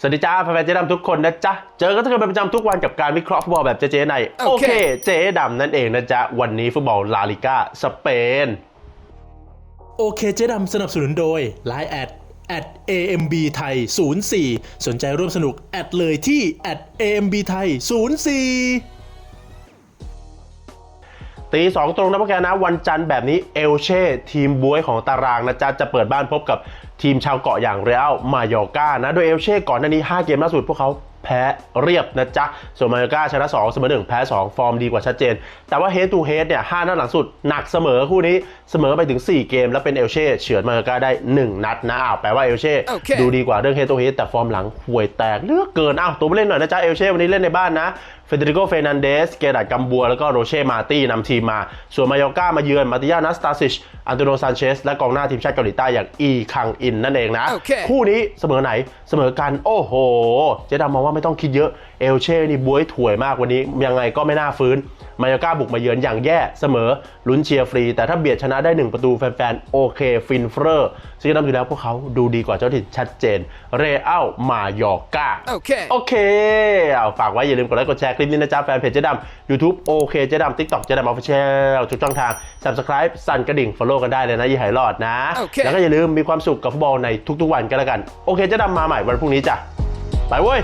สวัสดีจ้าแฟนๆเจ๊ดำทุกคนนะจ๊ะ เจอกันทุกคนเป็นประจำทุกวันกับการวิเคราะห์ฟุตบอลแบบเจ๊ๆใน โอเค เจ๊ดำนั่นเองนะจ๊ะ วันนี้ฟุตบอลลาลิก้าสเปน โอเคเจ๊ดำสนับสนุนโดย Line แอด at AMB ไทย 04 สนใจร่วมสนุก แอดเลยที่ at AMB ไทย 04 ตีสองตรงนะพวกแกนะ วันจันทร์แบบนี้เอลเช่ทีมบวยของตารางนะจ๊ะ จะเปิดบ้านพบกับทีมชาวเกาะอย่างเรอัลมายอร์กานะ โดยเอลเช่ก่อนหน้านี้ 5 เกมล่าสุดพวกเขา แพ้เรียบนะจ๊ะ ส่วนมายอร์กาชนะ2เสมอ1 แพ้ 2 ฟอร์มดีกว่าชัดเจน แต่ว่าเฮด t ูเฮดเนี่ย5นัดหลังสุดหนักเสมอคู่นี้เสมอไปถึง 4 เกม แล้วเป็นเอลเช่เฉือนมายอร์กาได้ 1 นัดนะอ้าวแปลว่าเอลเช่โอเคดูดีกว่าเรื่องเฮด t ูเฮดแต่ฟอร์มหลังห่วยแตกเหลือกเกินอ้าวตัวผู้เล่นหน่อยนะจ๊ะเอลเช่วันนี้เล่นในบ้านนะเฟเดริโก เฟรนันเดส เกดัดกัมบัว แล้วก็โรเช่ มาตี้นำทีมมา ส่วนมายอร์ก้ามาเยือน มาติยานัสตาซิช อันโตโนซานเชส และกองหน้าทีมชาติเกาหลีใต้อย่างอีคังอินนั่นเองนะโอเคคู่นี้เสมอไหน เสมอกัน โอ้โห เจ๊ดำมองว่าไม่ต้องคิดเยอะเอลเช่นี่บวยถ่วยมากวันนี้ ยังไงก็ไม่น่าฟื้นมายอร์ก้าบุกมาเยือนอย่างแย่เสมอลุ้นเชียร์ฟรี แต่ถ้าเบียดชนะได้ 1 ประตูแฟนๆ โอเค ฟินเฟอร์ซึ่งดำอยู่แล้วพวกเขาดูดีกว่าเจ้าถิ่นชัดเจน เรอัลมายอร์กาโอเคโอเคเอาฝากไว้อย่าลืมกดไลค์กดแชร์คลิปนี้นะจ๊ะ แฟนเพจเจ๊ดำ YouTube โอเคเจ๊ดำ TikTok เจ๊ดำออฟฟิเชียลทุกช่องทาง Subscribe สั่นกระดิ่ง Follow กันได้เลยนะอย่าหายรอดนะโอเคแล้วก็อย่าลืมมีความสุขกับฟุตบอลในทุกๆวันกันแล้วกันโอเคเจ๊ดำมาใหม่วันพรุ่งนี้จ้ะไปเว้ย